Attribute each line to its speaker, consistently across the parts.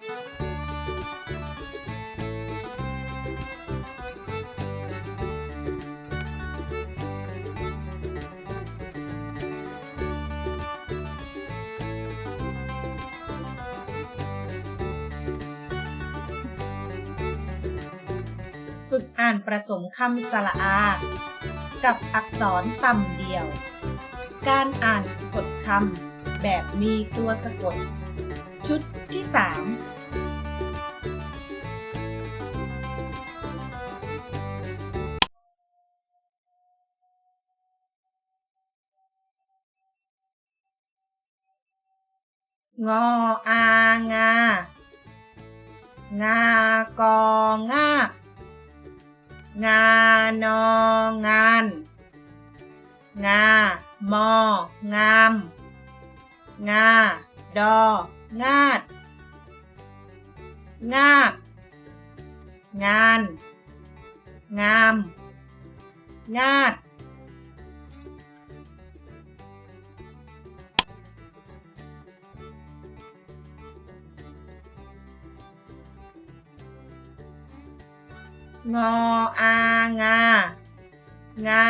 Speaker 1: ฝึกอ่านประสมคำสระอา กับอักษรต่ำเดียว การอ่านสะกดคำแบบมีตัวสะกด ชุดที่ 3งออางา งากองากงานองาน งามองาม งา ดอ งาด งาก งาน งาม งาด งออางา งา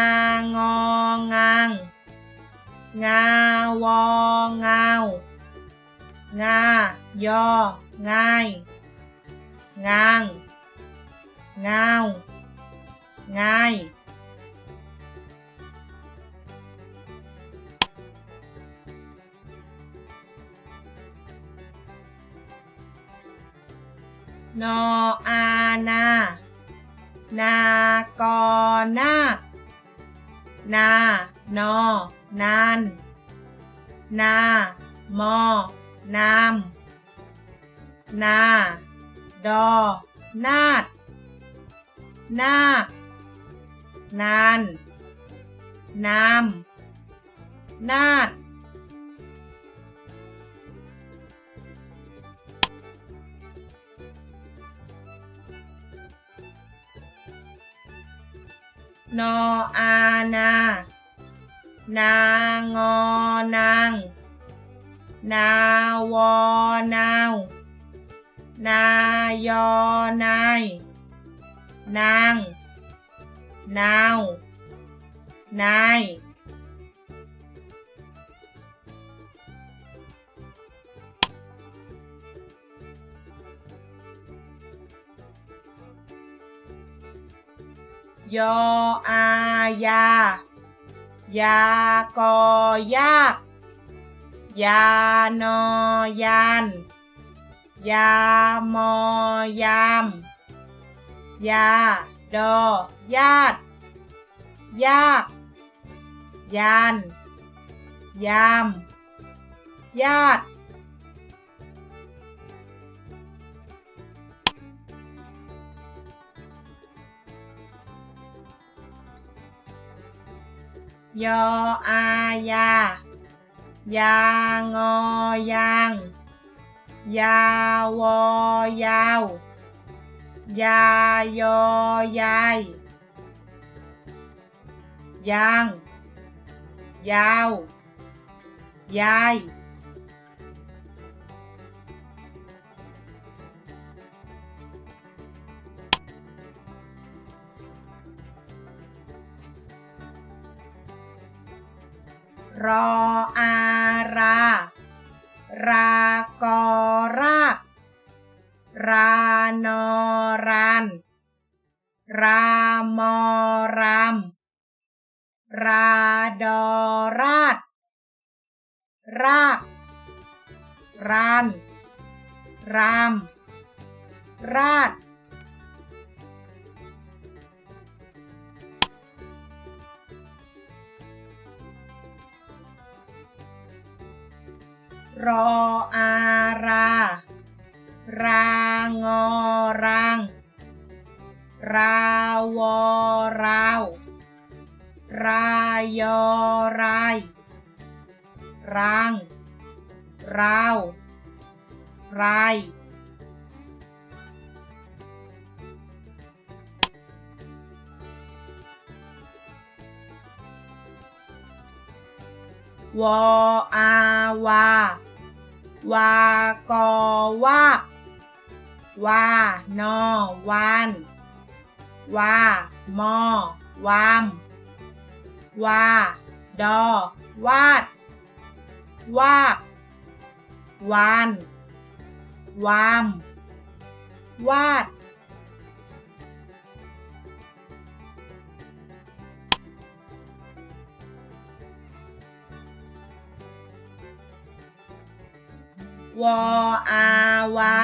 Speaker 1: งองาง งาวองาว งา ยอ ง่าย งาง งาว ง่าย นออานา นากอนานา นอ นาน นามอ นาม นา ดอ นาดนาคนาน นาม นาดนออานา นางอนาง นาวอนาวนายอนายนางนาวนา ยายายากอยากยานอยานยามอยาม ยา ดอ ญาติยากยาน ยาม ญาติยออายา ยางอยาง ยาวอยาว ยายอยาย ยาง ยาว ยาย รออารา รากอรากรานอรานรามอรามราดอราดรากรานราม ราด รออารา รางอรางราวอราว รายอรายรางราวรายวออาวา วากอวาวานอวานวามอวามวาดอวาดวากวานวาม วาด วออาวา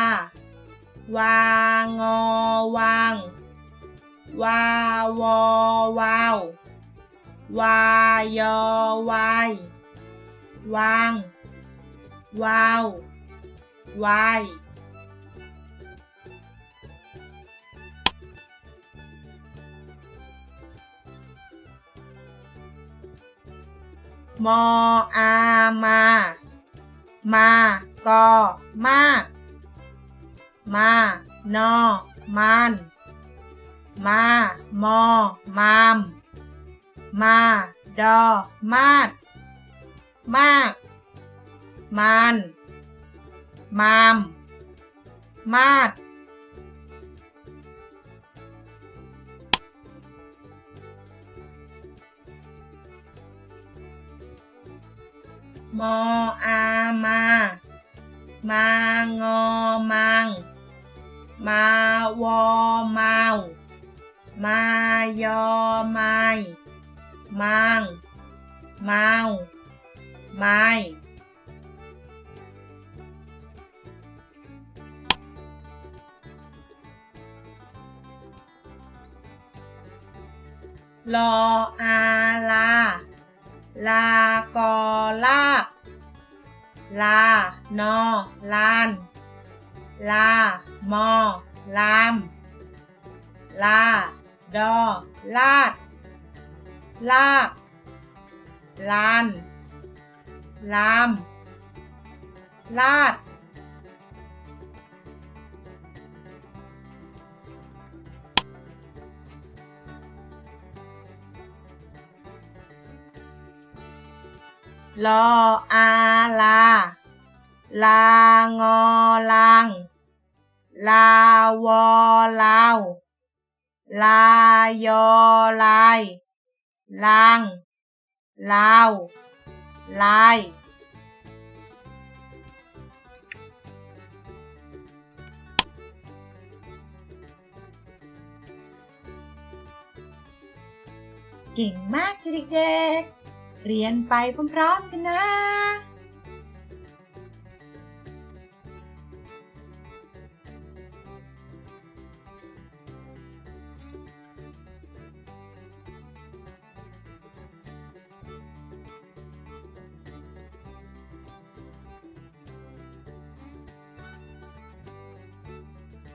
Speaker 1: วางอวาง วาวอวาว วายอวาย วาง วาว วาย มออามา มา กอมากมานอมานมามอมามมา ดอ มาด มาก มาน มาม มาด มออามา มางอมัง มาวอมามายอไมายมังมาไม้ลออาลา ลากอ ลา นอ ลาน ลา มอ ลาม ลา ดอ ลาด ลาก ลาน ลาม ลาดลออา ลา ลางอลาง ลาวอลาว ลายอลาย ลาง ลาว ลายเก่งมากจ้ะเด็กๆ เรียนไปพร้อมๆกันนะ